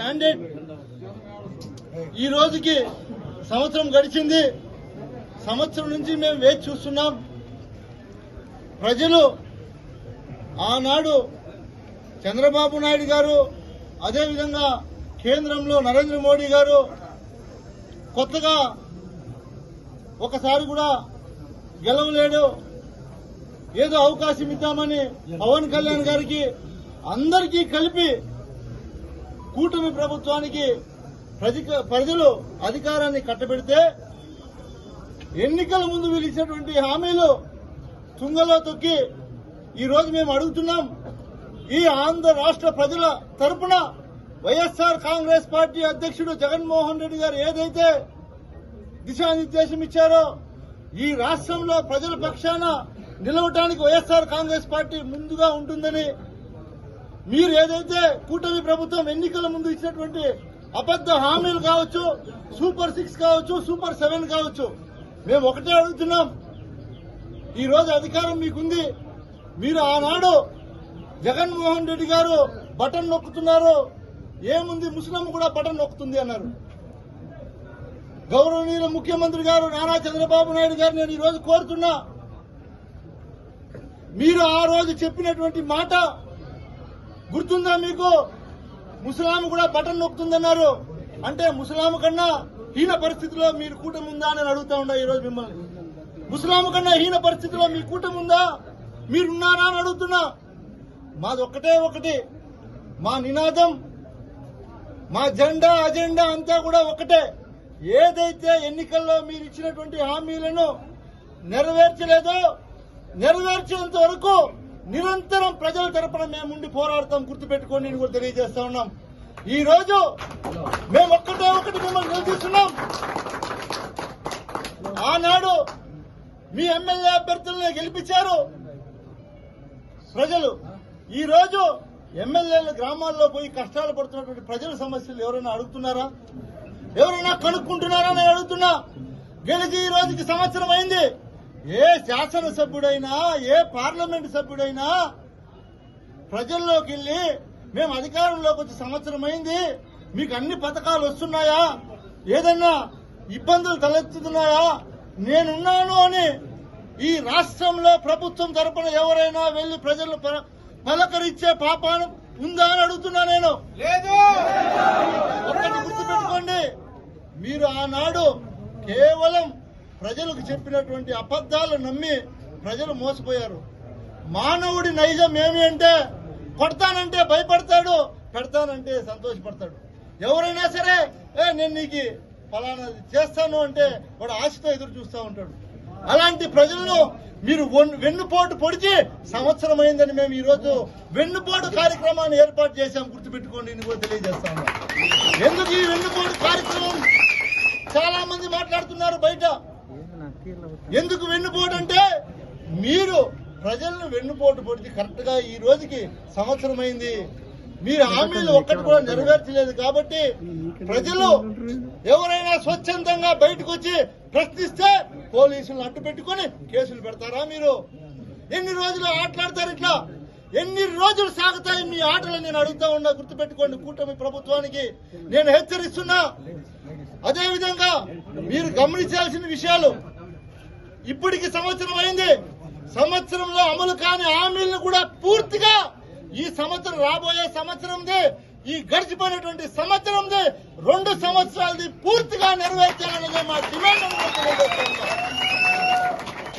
Mandate ఈ రోజుకి సంవత్సరం గడిచింది. సంవత్సరం నుంచి మేము వేచి చూస్తున్నాం. ప్రజలు ఆనాడు చంద్రబాబు నాయుడు గారు అదేవిధంగా కేంద్రంలో నరేంద్ర మోడీ గారు కొత్తగా ఒకసారి కూడా గెలవలేడు. ఏదో అవకాశం ఇద్దామని పవన్ కళ్యాణ్ గారికి అందరికీ కలిపి కూటమి ప్రభుత్వానికి ప్రజలు అధికారాన్ని కట్టబెడితే ఎన్నికల ముందు వీళ్ళు ఇచ్చినటువంటి హామీలు తుంగలో తొక్కి ఈరోజు మేము అడుగుతున్నాం. ఈ ఆంధ్ర రాష్ట్ర ప్రజల తరపున వైఎస్ఆర్ కాంగ్రెస్ పార్టీ అధ్యక్షుడు జగన్మోహన్ రెడ్డి గారు ఏదైతే దిశానిర్దేశం ఇచ్చారో ఈ రాష్ట్రంలో ప్రజల పక్షాన నిలవటానికి వైఎస్ఆర్ కాంగ్రెస్ పార్టీ ముందుగా ఉంటుందని మీరు ఏదైతే కూటమి ప్రభుత్వం ఎన్నికల ముందు ఇచ్చినటువంటి అబద్ధ హామీలు కావచ్చు సూపర్ సిక్స్ కావచ్చు సూపర్ సెవెన్ కావచ్చు మేము ఒకటే అడుగుతున్నాం. ఈ రోజు అధికారం మీకుంది. మీరు ఆనాడు జగన్మోహన్ రెడ్డి గారు బటన్ నొక్కుతున్నారు. ఏముంది? ముస్లిం కూడా బటన్ నొక్కుతుంది అన్నారు. గౌరవనీయుల ముఖ్యమంత్రి గారు నారా చంద్రబాబు నాయుడు గారు నేను ఈ రోజు కోరుతున్నా. మీరు ఆ రోజు చెప్పినటువంటి మాట గుర్తుందా మీకు? ముసలాం కూడా బటన్ నొక్కుతుందన్నారు. అంటే ముసలాము కన్నా హీన పరిస్థితిలో మీరు కూటమి ఉందా అని అడుగుతా ఉన్నా ఈ రోజు మిమ్మల్ని. ముసలాము కన్నా హీన పరిస్థితిలో మీ కూటమి ఉందా? మీరున్నారా అని అడుగుతున్నా. మాది ఒక్కటే ఒకటి. మా నినాదం మా జెండా అజెండా అంతా కూడా ఒకటే. ఏదైతే ఎన్నికల్లో మీరు ఇచ్చినటువంటి హామీలను నెరవేర్చలేదో నెరవేర్చేంత వరకు నిరంతరం ప్రజల తరపున మేముండి పోరాడతాం గుర్తుపెట్టుకోండి నేను కూడా తెలియజేస్తా ఉన్నాం. ఈ రోజు మేము ఒక్కటే ఒకటి మిమ్మల్ని నిలదీస్తున్నాం. ఆనాడు మీ ఎమ్మెల్యే అభ్యర్థులను గెలిపించారు. ప్రజలు ఈ రోజు ఎమ్మెల్యేలు గ్రామాల్లో పోయి కష్టాలు పడుతున్నటువంటి ప్రజల సమస్యలు ఎవరైనా అడుగుతున్నారా? ఎవరైనా కనుక్కుంటున్నారా అని అడుగుతున్నా. గెలిచి ఈ రోజుకి సంవత్సరం అయింది. ఏ శాసనసభ్యుడైనా ఏ పార్లమెంట్ సభ్యుడైనా ప్రజల్లోకి వెళ్ళి మేము అధికారంలోకి వచ్చి సంవత్సరం అయింది. మీకు అన్ని పథకాలు వస్తున్నాయా? ఏదన్నా ఇబ్బందులు తలెత్తుతున్నాయా? నేనున్నాను అని ఈ రాష్ట్రంలో ప్రభుత్వం తరపున ఎవరైనా వెళ్ళి ప్రజలు పల- పలకరించే పాపాను ఉందా అని అడుగుతున్నా నేను. ఒక్కటి గుర్తుపెట్టుకోండి. మీరు ఆనాడు కేవలం ప్రజలకు చెప్పినటువంటి అబద్ధాలు నమ్మి ప్రజలు మోసపోయారు. మానవుడి నైజం ఏమి అంటే కొడతానంటే భయపడతాడు పెడతానంటే సంతోషపడతాడు. ఎవరైనా సరే ఏ నేను నీకు ఫలానా చేస్తాను అంటే వాడు ఆశతో ఎదురు చూస్తూ ఉంటాడు. అలాంటి ప్రజలను మీరు వన్- వెన్నుపోటు పొడిచి సంవత్సరం అయిందని మేము ఈరోజు వెన్నుపోటు కార్యక్రమాన్ని ఏర్పాటు చేశాం గుర్తుపెట్టుకోండి నేను కూడా తెలియజేస్తాను ఎందుకు ఈ వెన్నుపోటు కార్యక్రమం? చాలా మంది మాట్లాడుతున్నారు బయట. ఎందుకు వెన్నుపోటు అంటే మీరు ప్రజలను వెన్నుపోటు పొడిచి కరెక్ట్గా ఈ రోజుకి సంవత్సరం అయింది. మీరు హామీలు ఒక్కటి కూడా నెరవేర్చలేదు కాబట్టి ప్రజలు ఎవరైనా స్వచ్ఛందంగా బయటకు వచ్చి ప్రశ్నిస్తే పోలీసులను అడ్డు పెట్టుకుని కేసులు పెడతారా మీరు? ఎన్ని రోజులు ఆటలాడతారు ఇట్లా? ఎన్ని రోజులు సాగుతాయి మీ ఆటలు నేను అడుగుతా ఉన్నా గుర్తుపెట్టుకోండి కూటమి ప్రభుత్వానికి. నేను హెచ్చరిస్తున్నా. అదేవిధంగా మీరు గమనించాల్సిన విషయాలు ఇప్పటికి సంవత్సరం అయింది. సంవత్సరంలో అమలు కాని హామీలను కూడా పూర్తిగా ఈ సంవత్సరం రాబోయే సంవత్సరంది ఈ గడిచిపోయినటువంటి సంవత్సరంది రెండు సంవత్సరాలది పూర్తిగా నెరవేర్చాలనేది మా డిమాండ్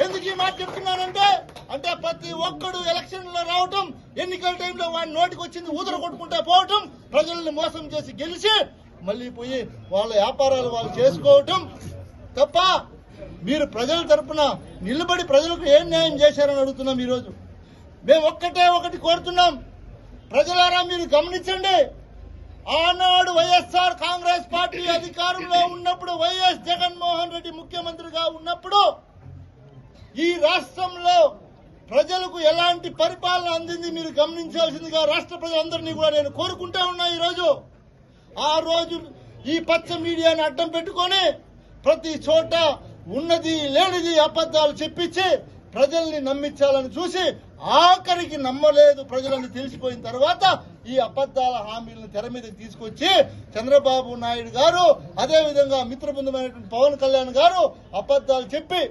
ఎందుకు ఈ మాట చెప్తున్నానంటే అంటే ప్రతి ఒక్కడు ఎలక్షన్లో రావటం ఎన్నికల టైంలో వాడి నోటికి వచ్చింది ఊదర కొట్టుకుంటే పోవటం ప్రజల్ని మోసం చేసి గెలిచి మళ్ళీ పోయి వాళ్ళ వ్యాపారాలు వాళ్ళు చేసుకోవటం తప్ప మీరు ప్రజల తరపున నిలబడి ప్రజలకు ఏం న్యాయం చేశారని అడుగుతున్నాం ఈరోజు. మేము ఒక్కటే ఒకటి కోరుతున్నాం. ప్రజలారా మీరు గమనించండి. ఆనాడు వైఎస్ఆర్ కాంగ్రెస్ పార్టీ అధికారంలో ఉన్నప్పుడు వైఎస్ జగన్మోహన్ రెడ్డి ముఖ్యమంత్రిగా ఉన్నప్పుడు ఈ రాష్ట్రంలో ప్రజలకు ఎలాంటి పరిపాలన అందింది మీరు గమనించాల్సిందిగా రాష్ట్ర ప్రజలందరినీ కూడా నేను కోరుకుంటా ఉన్నా ఈ రోజు ఆ రోజు ఈ పచ్చ మీడియాని అడ్డం పెట్టుకొని ప్రతి చోట ఉన్నది లేనిది అబద్ధాలు చెప్పించి ప్రజల్ని నమ్మించాలని చూసి ఆఖరికి నమ్మలేదు ప్రజలని తెలిసిపోయిన తర్వాత ఈ అబద్ధాల హామీలను తెర మీదకి తీసుకొచ్చి చంద్రబాబు నాయుడు గారు అదేవిధంగా మిత్రబృందమైనటువంటి పవన్ కళ్యాణ్ గారు అబద్ధాలు చెప్పి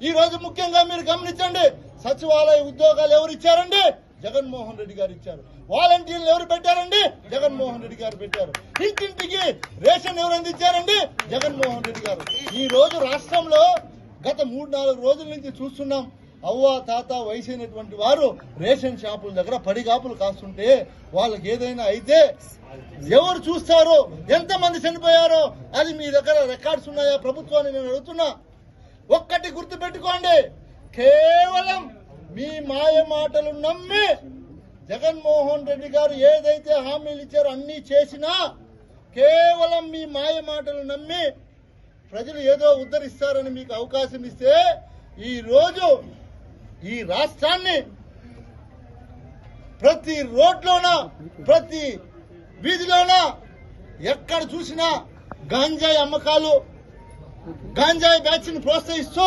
ఈ రోజు ముఖ్యంగా మీరు గమనించండి సచివాలయ ఉద్యోగాలు ఎవరు ఇచ్చారండి? జగన్మోహన్ రెడ్డి గారు ఇచ్చారు. వాలంటీర్లు ఎవరు పెట్టారండి? జగన్మోహన్ రెడ్డి గారు పెట్టారు. ఇంటింటికి రేషన్ ఎవరు అందించారండి? జగన్మోహన్ రెడ్డి గారు. ఈ రోజు రాష్ట్రంలో గత మూడు నాలుగు రోజుల నుంచి చూస్తున్నాం. అవ్వ తాత వయసైనటువంటి వారు రేషన్ షాపుల దగ్గర పడిగాపులు కాస్తుంటే వాళ్ళకి ఏదైనా అయితే ఎవరు చూస్తారో? ఎంతమంది చనిపోయారో? అది మీ దగ్గర రికార్డ్స్ ఉన్నాయా? ప్రభుత్వాన్ని నేను అడుగుతున్నా. ఒక్కటి గుర్తు పెట్టుకోండి కేవలం మీ మాయ మాటలు నమ్మి జగన్మోహన్ రెడ్డి గారు ఏదైతే హామీలు ఇచ్చారో అన్ని చేసినా కేవలం మీ మాయ మాటలు నమ్మి ప్రజలు ఏదో ఉద్ధరిస్తారని మీకు అవకాశం ఇస్తే ఈ రోజు ఈ రాష్ట్రాన్ని ప్రతి రోడ్లోన ప్రతి వీధిలోన ఎక్కడ చూసినా గాంజాయి అమ్మకాలు గాంజాయి బ్యాచ్ని ప్రోత్సహిస్తూ